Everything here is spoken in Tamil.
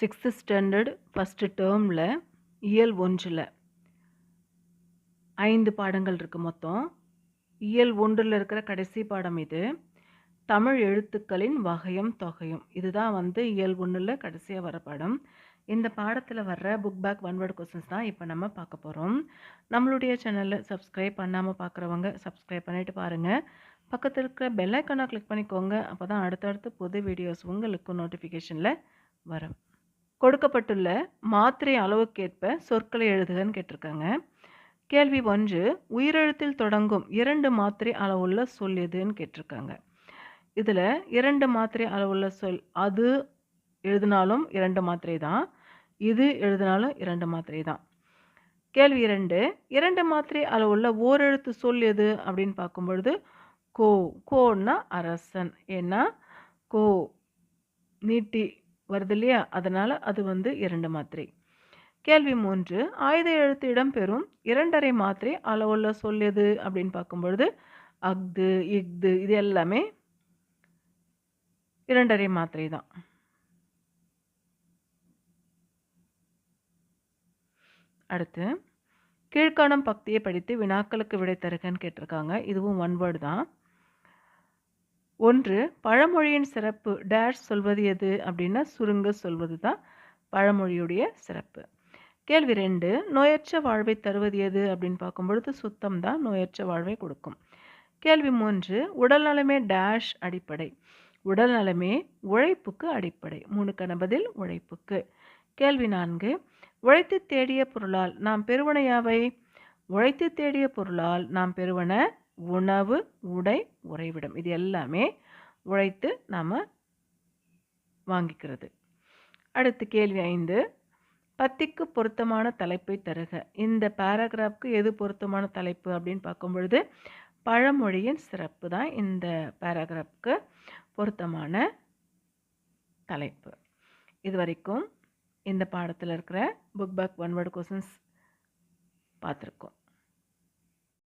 சிக்ஸ்த்து ஸ்டாண்டர்ட் ஃபஸ்ட்டு டேர்மில் இயல் ஒன்றில். ஐந்து பாடங்கள் இருக்குது மொத்தம். இயல் ஒன்றில் இருக்கிற கடைசி பாடம் இது. தமிழ் எழுத்துக்களின் வகையும் தொகையும். இதுதான் வந்து இயல் ஒன்றில் கடைசியாக வர பாடம். இந்த பாடத்தில் வர்ற book back one word questions தான் இப்போ நம்ம பார்க்க போகிறோம் நம்மளுடைய சேனலில் சப்ஸ்கிரைப் பண்ணாமல் பார்க்குறவங்க சப்ஸ்கிரைப் பண்ணிவிட்டு பாருங்கள் பக்கத்தில் இருக்கிற பெல் ஐக்கானை கிளிக் பண்ணிக்கோங்க. அப்போ தான் அடுத்தடுத்து புது வீடியோஸ் உங்களுக்கு நோட்டிஃபிகேஷனில் வரும். கொடுக்கப்பட்டுள்ள மாத்திரை அளவுக்கேற்ப சொற்களை எழுதுகன்னு கேட்டிருக்காங்க. கேள்வி ஒன்று உயிரெழுத்தில் தொடங்கும் இரண்டு மாத்திரை அளவுள்ள சொல் எதுன்னு கேட்டிருக்காங்க. இதில் இரண்டு மாத்திரை அளவுள்ள சொல் அது எழுதினாலும் இரண்டு மாத்திரை தான் இது எழுதினாலும் இரண்டு மாத்திரை தான். கேள்வி இரண்டு இரண்டு மாத்திரை அளவுள்ள ஓரெழுத்து சொல் எது அப்படின்னு பார்க்கும்பொழுது கோ கோன்னா அரசன். ஏன்னா கோ நீட்டி வருது இல்லையா? அதனால் அது வந்து இரண்டு மாத்திரை. கேள்வி மூன்று ஆயுத எழுத்து இடம்பெறும் இரண்டரை மாத்திரை அளவுள்ள சொல் எது? அப்படின்னு பார்க்கும்பொழுது அஃது இஃது இது எல்லாமே இரண்டரை மாத்திரை தான். அடுத்து கீழ்காணும் பக்தியை படித்து வினாக்களுக்கு விடை தருகன்னு கேட்டிருக்காங்க. இதுவும் ஒன் வேர்டு தான். ஒன்று பழமொழியின் சிறப்பு டேஷ் சொல்வது எது? அப்படின்னா சுருங்க சொல்வது தான் பழமொழியுடைய சிறப்பு. கேள்வி ரெண்டு நோயற்ற வாழ்வை தருவது எது? அப்படின்னு பார்க்கும்பொழுது சுத்தம் தான் நோயற்ற வாழ்வை கொடுக்கும். கேள்வி மூன்று உடல் நலமே டேஷ் அடிப்படை. உடல் நலமே உழைப்புக்கு அடிப்படை. மூணுக்கான பதில் உழைப்புக்கு. கேள்வி நான்கு உழைத்து தேடிய பொருளால் நாம் பெறுவன யாவை? உழைத்து தேடிய பொருளால் நாம் பெறுவன உணவு உடை உறைவிடம். இது எல்லாமே உழைத்து நாம் வாங்கிக்கிறது. அடுத்து கேள்வி ஐந்து. பத்திக்கு பொருத்தமான தலைப்பை தருக. இந்த பேராகிராஃப்க்கு எது பொருத்தமான தலைப்பு அப்படின்னு பார்க்கும் பொழுது பழமொழியின் சிறப்பு தான் இந்த பேராகிராஃப்க்கு பொருத்தமான தலைப்பு. இது வரைக்கும் இந்த பாடத்தில் இருக்கிற book back one word questions பார்த்துருக்கோம்.